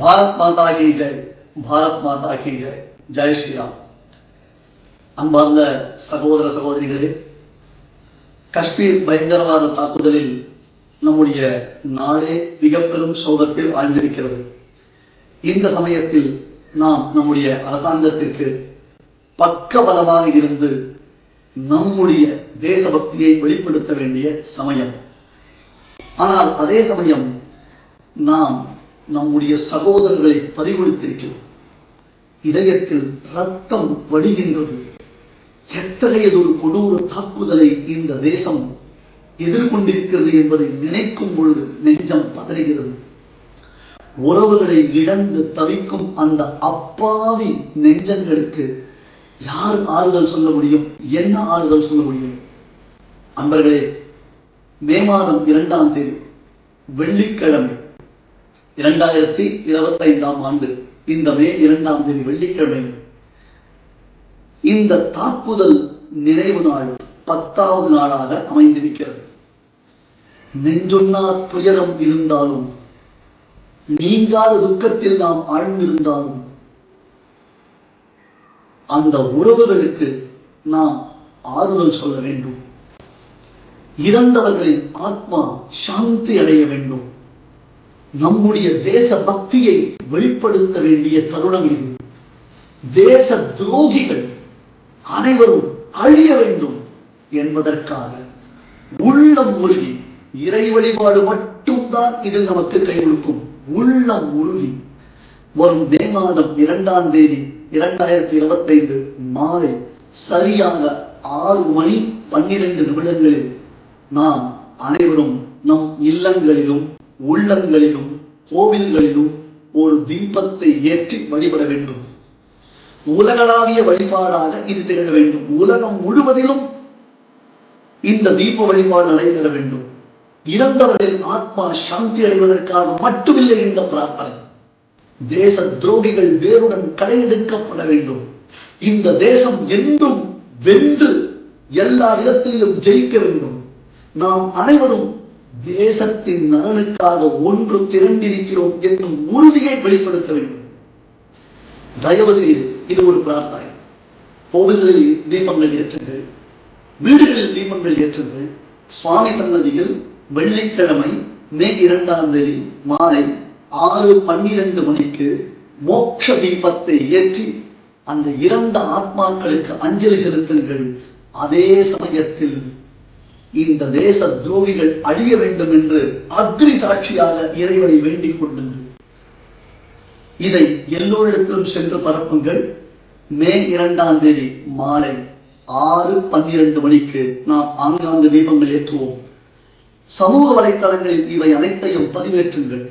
பாரத் மாதா கி ஜெய் பாரத் மாதா கி ஜெய் ஜெய் ஸ்ரீராம் அன்பார்ந்த சகோதர சகோதரிகளே காஷ்மீர் பயங்கரவாத தாக்குதலில் நம்முடைய நாடே மிக பெரும் சோகத்தில் ஆழ்ந்திருக்கிறது இந்த சமயத்தில் நாம் நம்முடைய அரசாங்கத்திற்கு பக்கபலமாக இருந்து நம்முடைய தேசபக்தியை வெளிப்படுத்த வேண்டிய சமயம் ஆனால் அதே சமயம் நாம் நம்முடைய சகோதரர்களை பறிகொடுத்திருக்கிறோம். இதயத்தில் ரத்தம் வடிகின்றது எத்தகையதொரு கொடூர தாக்குதலை இந்த தேசம் எதிர்கொண்டிருக்கிறது என்பதை நினைக்கும் பொழுது நெஞ்சம் பதறுகிறது. உறவுகளை இழந்து தவிக்கும் அந்த அப்பாவி நெஞ்சங்களுக்கு யார் ஆறுதல் சொல்ல முடியும்? என்ன ஆறுதல் சொல்ல முடியும்? அன்பர்களே மே மாதம் இரண்டாம் தேதி வெள்ளிக்கிழமை இரண்டாயிரத்தி இருபத்தி ஐந்தாம் ஆண்டு இந்த மே இரண்டாம் தேதி வெள்ளிக்கிழமை இந்த தாக்குதல் நினைவு நாள் பத்தாவது நாளாக அமைந்திருக்கிறது. நெஞ்சொன்னா துயரம் இருந்தாலும் நீங்காத துக்கத்தில் நாம் ஆழ்ந்திருந்தாலும் அந்த உறவுகளுக்கு நாம் ஆறுதல் சொல்ல வேண்டும். இறந்தவர்களின் ஆத்மா சாந்தி அடைய வேண்டும். நம்முடைய தேச பக்தியை வெளிப்படுத்த வேண்டிய தருணம் இது தேச துரோகிகள் அனைவரும் அழிய வேண்டும் என்பதற்காக உள்ளம் உருகி இறை வழிபாடு மட்டும்தான் இதில் நமக்கு கை கொடுக்கும். உள்ளம் உருகி வரும் மே மாதம் இரண்டாம் தேதி இரண்டாயிரத்தி இருபத்தி ஐந்து மாலை சரியாக ஆறு மணி பன்னிரண்டு நிமிடங்களில் நாம் அனைவரும் நம் இல்லங்களிலும் உள்ளங்களிலும் கோவில்களிலும் ஒரு தீபத்தை ஏற்றி வழிபட வேண்டும். உலகளாவிய வழிபாடாக இது திகழ வேண்டும். உலகம் முழுவதிலும் இந்த தீப வழிபாடு நடைபெற வேண்டும். இறந்தவர்களின் ஆத்மா சாந்தி அடைவதற்காக மட்டுமில்லை இந்த பிரார்த்தனை. தேச துரோகிகள் வேருடன் களையெடுக்கப்பட வேண்டும். இந்த தேசம் என்றும் வென்று எல்லா விதத்திலும் ஜெயிக்க வேண்டும். நாம் அனைவரும் தேசத்தின் நலனுக்காக ஒன்று திரண்டிருக்கிறோம் என்னும் உறுதியை வெளிப்படுத்த வேண்டும். தயவு செய்து இது ஒரு பிரார்த்தனை. கோவில்களில் தீபங்கள் ஏற்றுங்கள். வீடுகளில் தீபங்கள் ஏற்றுங்கள். சுவாமி சன்னதியில் வெள்ளிக்கிழமை மே இரண்டாம் தேதி மாலை ஆறு பன்னிரண்டு மணிக்கு மோட்ச தீபத்தை ஏற்றி அந்த இறந்த ஆத்மாக்களுக்கு அஞ்சலி செலுத்துங்கள். அதே சமயத்தில் இந்த தேச துரோகிகள் அழிய வேண்டும் என்று அக்னி சாட்சியாக இறைவனை வேண்டிக் கொள்ளுங்கள் இதை எல்லோரிடத்திலும் சென்று பரப்புங்கள். மே இரண்டாம் தேதி மாலை ஆறு பன்னிரண்டு மணிக்கு நாம் ஆங்காங்கு தீபங்கள் ஏற்றுவோம். சமூக வலைத்தளங்களில் இவை அனைத்தையும் பதிவேற்றுங்கள்.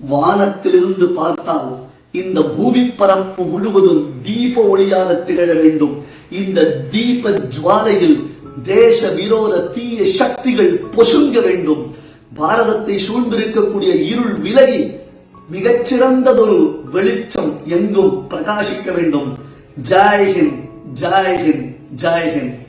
வானத்திலிருந்து பார்த்தால் இந்த பூமி பரப்பு முழுவதும் தீப ஒளியாக திகழ வேண்டும். இந்த தீப ஜுவாலையில் தேச விரோத தீய சக்திகள் பொசுங்க வேண்டும். பாரதத்தை சூழ்ந்திருக்கக்கூடிய இருள் விலகி மிகச்சிறந்ததொரு வெளிச்சம் எங்கும் பிரகாசிக்க வேண்டும். Joy ஜாய்ஹிந்த் ஜாய்ஹிந்த் Joy